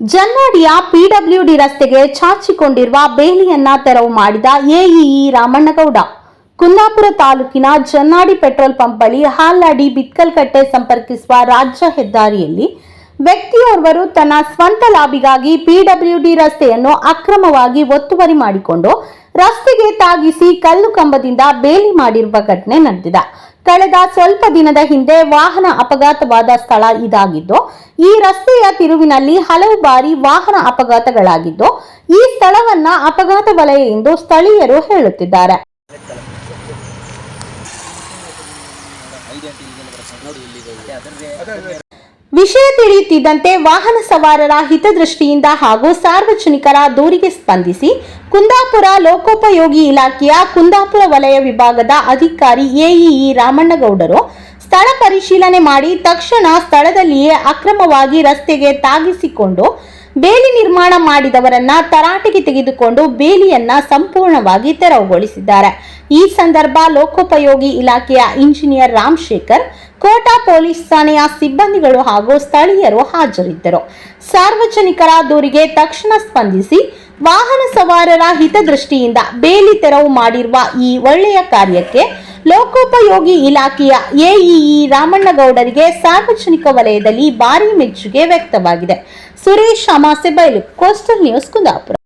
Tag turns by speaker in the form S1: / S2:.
S1: ಜನ್ನಾಡಿಯ PWD ರಸ್ತೆಗೆ ಚಾಚಿಕೊಂಡಿರುವ ಬೇಲಿಯನ್ನ ತೆರವು ಮಾಡಿದ ಎಇಇ ರಾಮಣ್ಣಗೌಡ. ಕುಂದಾಪುರ ತಾಲೂಕಿನ ಜನ್ನಾಡಿ ಪೆಟ್ರೋಲ್ ಪಂಪ್ ಬಳಿ ಹಾಲಾಡಿ ಬಿತ್ಕಲ್ಕಟ್ಟೆ ಸಂಪರ್ಕಿಸುವ ರಾಜ್ಯ ಹೆದ್ದಾರಿಯಲ್ಲಿ ವ್ಯಕ್ತಿಯೋರ್ವರು ತನ್ನ ಸ್ವಂತ ಲಾಭಿಗಾಗಿ ಪಿಡಬ್ಲ್ಯೂಡಿ ರಸ್ತೆಯನ್ನು ಅಕ್ರಮವಾಗಿ ಒತ್ತುವರಿ ಮಾಡಿಕೊಂಡು ರಸ್ತೆಗೆ ತಾಗಿಸಿ ಕಲ್ಲು ಕಂಬದಿಂದ ಬೇಲಿ ಮಾಡಿರುವ ಘಟನೆ ನಡೆದಿದೆ. ಕಳೆದ ಸ್ವಲ್ಪ ದಿನದ ಹಿಂದೆ ವಾಹನ ಅಪಘಾತವಾದ ಸ್ಥಳ ಇದಾಗಿದ್ದು, ಈ ರಸ್ತೆಯ ತಿರುವಿನಲ್ಲಿ ಹಲವು ಬಾರಿ ವಾಹನ ಅಪಘಾತಗಳಾಗಿದ್ದು, ಈ ಸ್ಥಳವನ್ನ ಅಪಘಾತ ವಲಯ ಎಂದು ಸ್ಥಳೀಯರು ಹೇಳುತ್ತಿದ್ದಾರೆ. ವಿಷಯ ತಿಳಿಯುತ್ತಿದ್ದಂತೆ ವಾಹನ ಸವಾರರ ಹಿತದೃಷ್ಟಿಯಿಂದ ಹಾಗೂ ಸಾರ್ವಜನಿಕರ ದೂರಿಗೆ ಸ್ಪಂದಿಸಿ ಕುಂದಾಪುರ ಲೋಕೋಪಯೋಗಿ ಇಲಾಖೆಯ ಕುಂದಾಪುರ ವಲಯ ವಿಭಾಗದ ಅಧಿಕಾರಿ ಎಇಇ ರಾಮಣ್ಣಗೌಡರು ಸ್ಥಳ ಪರಿಶೀಲನೆ ಮಾಡಿ ತಕ್ಷಣ ಸ್ಥಳದಲ್ಲಿಯೇ ಅಕ್ರಮವಾಗಿ ರಸ್ತೆಗೆ ತಾಗಿಸಿಕೊಂಡು ಬೇಲಿ ನಿರ್ಮಾಣ ಮಾಡಿದವರನ್ನ ತರಾಟೆಗೆ ತೆಗೆದುಕೊಂಡು ಬೇಲಿಯನ್ನ ಸಂಪೂರ್ಣವಾಗಿ ತೆರವುಗೊಳಿಸಿದ್ದಾರೆ. ಈ ಸಂದರ್ಭ ಲೋಕೋಪಯೋಗಿ ಇಲಾಖೆಯ ಇಂಜಿನಿಯರ್ ರಾಮಶೇಖರ್, ಕೋಟಾ ಪೊಲೀಸ್ ಠಾಣೆಯ ಸಿಬ್ಬಂದಿಗಳು ಹಾಗೂ ಸ್ಥಳೀಯರು ಹಾಜರಿದ್ದರು. ಸಾರ್ವಜನಿಕರ ದೂರಿಗೆ ತಕ್ಷಣ ಸ್ಪಂದಿಸಿ ವಾಹನ ಸವಾರರ ಹಿತದೃಷ್ಟಿಯಿಂದ ಬೇಲಿ ತೆರವು ಮಾಡಿರುವ ಈ ಒಳ್ಳೆಯ ಕಾರ್ಯಕ್ಕೆ ಲೋಕೋಪಯೋಗಿ ಇಲಾಖೆಯ ಎಇಇ ರಾಮಣ್ಣಗೌಡರಿಗೆ ಸಾರ್ವಜನಿಕ ವಲಯದಲ್ಲಿ ಭಾರಿ ಮೆಚ್ಚುಗೆ ವ್ಯಕ್ತವಾಗಿದೆ. ಸುರೇಶ್ ಅಮಾಸೆ ಬಯಲು ಕೋಸ್ಟಲ್ ನ್ಯೂಸ್, ಕುಂದಾಪುರ.